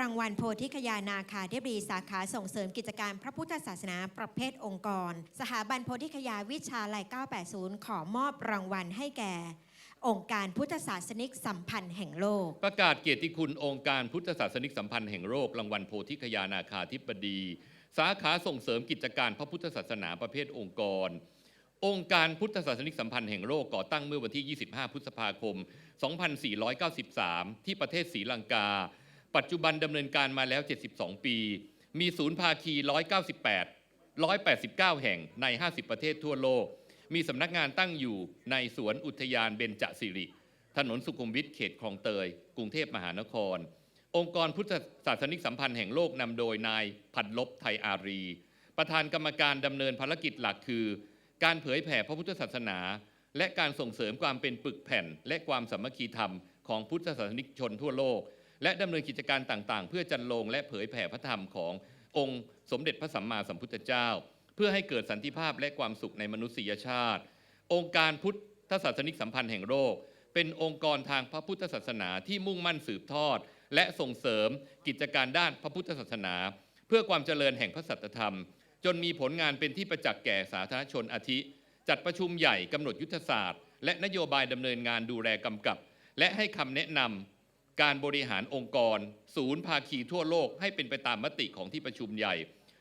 รางวัลโพธิคยานาคาธิบดีสาขาส่งเสริมกิจการพระพุทธศาสนาประเภทองค์กร สถาบันโพธิคยาวิชาลัย 980 ขอมอบรางวัลให้แก่ องค์การพุทธศาสนิกสัมพันธ์แห่งโลก ประกาศเกียรติคุณองค์การพุทธศาสนิกสัมพันธ์แห่งโลกรางวัลโพธิคยานาคาธิบดี สาขาส่งเสริมกิจการพระพุทธศาสนาประเภทองค์กร องค์การพุทธศาสนิกสัมพันธ์แห่งโลกก่อตั้งเมื่อวันที่ 25 พฤษภาคม 2493 ที่ประเทศศรีลังกา ปัจจุบันดำเนินการมาแล้ว 72 ปี มีศูนย์ภาคี 198 189 แห่งใน 50 ประเทศทั่วโลก มีสำนักงานตั้งอยู่ในสวนอุทยานเบญจสิริ ถนนสุขุมวิทเขตคลองเตย กรุงเทพมหานคร องค์กรพุทธศาสนิกสัมพันธ์แห่งโลกนำโดยนายพันลบไทยอารี ประธานกรรมการดำเนินภารกิจหลักคือ การเผยแผ่พระพุทธศาสนา และการส่งเสริมความเป็นปึกแผ่น และความสามัคคีธรรมของพุทธศาสนิกชนทั่วโลก และดำเนินกิจการต่างๆ เพื่อจันลงและเผยแผ่พระธรรมขององค์สมเด็จพระสัมมาสัมพุทธเจ้า เพื่อให้เกิดสันติภาพและความสุขในมนุษยชาติ องค์การพุทธศาสนิกสัมพันธ์แห่งโลกเป็นองค์กรทางพระพุทธศาสนาที่มุ่งมั่นสืบทอด และส่งเสริมกิจการด้านพระพุทธศาสนา เพื่อความเจริญแห่งพระสัตธรรม จนมีผลงานเป็นที่ประจักษ์แก่สาธารณชนอาทิ จัดประชุมใหญ่กำหนดยุทธศาสตร์ และนโยบายดำเนินงานดูแลกำกับ และให้คำแนะนำ การบริหารองค์กร ศูนย์ภาคีทั่วโลกให้เป็นไปตามมติของที่ประชุมใหญ่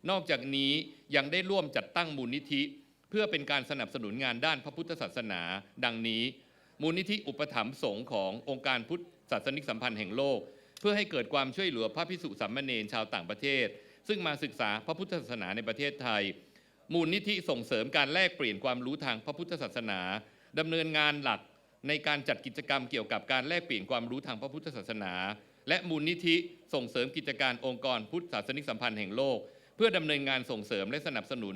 นอกจากนี้ยังได้ร่วมจัดตั้งมูลนิธิ เพื่อเป็นการสนับสนุนงานด้านพระพุทธศาสนา ดังนี้ มูลนิธิอุปถัมภ์สงฆ์ขององค์การพุทธศาสนิกสัมพันธ์แห่งโลก เพื่อให้เกิดความช่วยเหลือพระพิสุสามเณรชาวต่างประเทศ ซึ่งมาศึกษาพระพุทธศาสนาในประเทศไทย มูลนิธิส่งเสริมการแลกเปลี่ยนความรู้ทางพระพุทธศาสนาดำเนินงานหลัก ในการจัดกิจกรรมเกี่ยวกับการแลกเปลี่ยนความรู้ทางพระพุทธศาสนา และมูลนิธิส่งเสริมกิจการองค์กรพุทธศาสนิกสัมพันธ์แห่งโลก เพื่อดำเนินงานส่งเสริมและสนับสนุน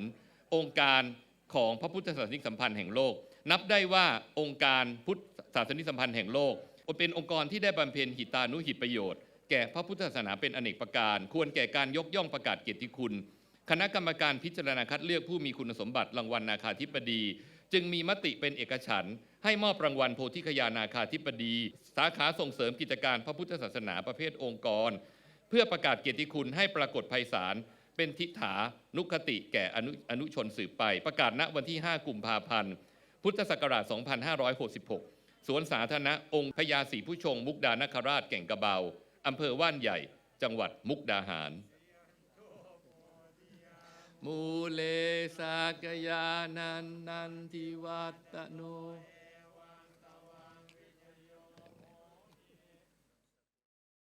องค์การของพระพุทธศาสนิกสัมพันธ์แห่งโลก นับได้ว่าองค์การพุทธศาสนิกสัมพันธ์แห่งโลกเป็นองค์กรที่ได้บำเพ็ญหิตานุหิตประโยชน์แก่พระพุทธศาสนาเป็นอเนกประการ ควรแก่การยกย่องประกาศเกียรติคุณ คณะกรรมการพิจารณาคัดเลือกผู้มีคุณสมบัติรางวัลนาคาธิบดี จึงมีมติเป็นเอกฉันท์ให้มอบรางวัลโพธิคยานาคาธิบดี สาขาส่งเสริมกิจการพระพุทธศาสนาประเภทองค์กร เพื่อประกาศเกียรติคุณให้ปรากฏภัยสารเป็นทิฐานุคติแก่อนุอนุชนสืบไป ประกาศณวันที่ 5 กุมภาพันธ์ พุทธศักราช 2566 สวนสาธารณะองค์พญาศรีผู้ชง มุกดานคราชแก่งกระเบาอำเภอว่านใหญ่ จังหวัดมุกดาหาร มูเลสากยานันนันทิวัตโน